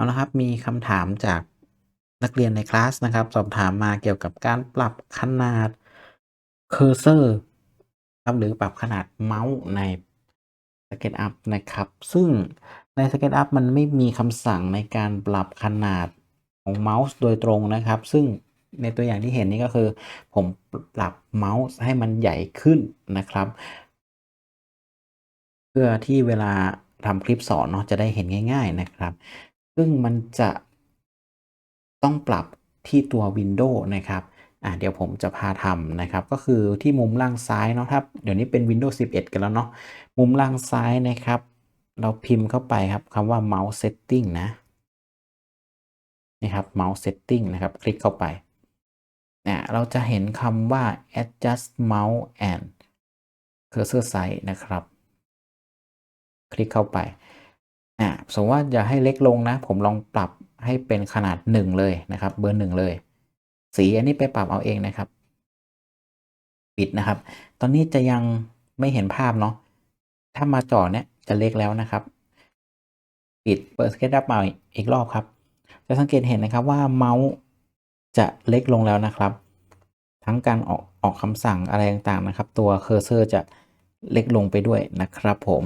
เอาละครับมีคำถามจากนักเรียนในคลาสนะครับ สอบถามมาเกี่ยวกับการปรับขนาดเคอร์เซอร์ครับหรือปรับขนาดเมาส์ใน SketchUp นะครับ ซึ่งใน SketchUp มันไม่มีคำสั่งในการปรับขนาดของเมาส์โดยตรงนะครับ ซึ่งในตัวอย่างที่เห็นนี่ก็คือ ผมปรับเมาส์ให้มันใหญ่ขึ้นนะครับ เพื่อที่เวลาทำคลิปสอนเนาะจะได้เห็นง่าย ๆนะครับ ซึ่งมันจะต้องปรับที่ตัว Windows นะครับอะเดี๋ยวผมจะพาทำนะครับ ก็คือที่มุมล่างซ้ายเนาะครับเดี๋ยวนี้เป็น Windows 11 กันแล้วเนาะมุมล่างซ้ายนะครับ เราพิมพ์เข้าไปครับคำว่า Mouse Setting นะนี่ครับ Mouse Setting นะครับ คลิกเข้าไปเนี่ยเราจะเห็นคำว่า Adjust Mouse and Cursor Size นะครับ คลิกเข้าไป อ่าสมมติว่าอย่าให้เล็กลงนะ ผมลองปรับให้เป็นขนาด 1 เลยนะครับ เบอร์ 1 เลย สีอันนี้ไปปรับเอาเองนะครับ ปิดนะครับ ตอนนี้จะยังไม่เห็นภาพเนาะถ้ามาจอเนี่ยจะเล็กแล้วนะครับ ปิดเปิด SketchUp มาอีกรอบครับ จะสังเกตเห็นนะครับว่าเมาส์จะเล็กลงแล้วนะครับ ทั้งการออกออกคำสั่งอะไรต่างๆนะครับ ตัวเคอร์เซอร์จะเล็กลงไปด้วยนะครับผม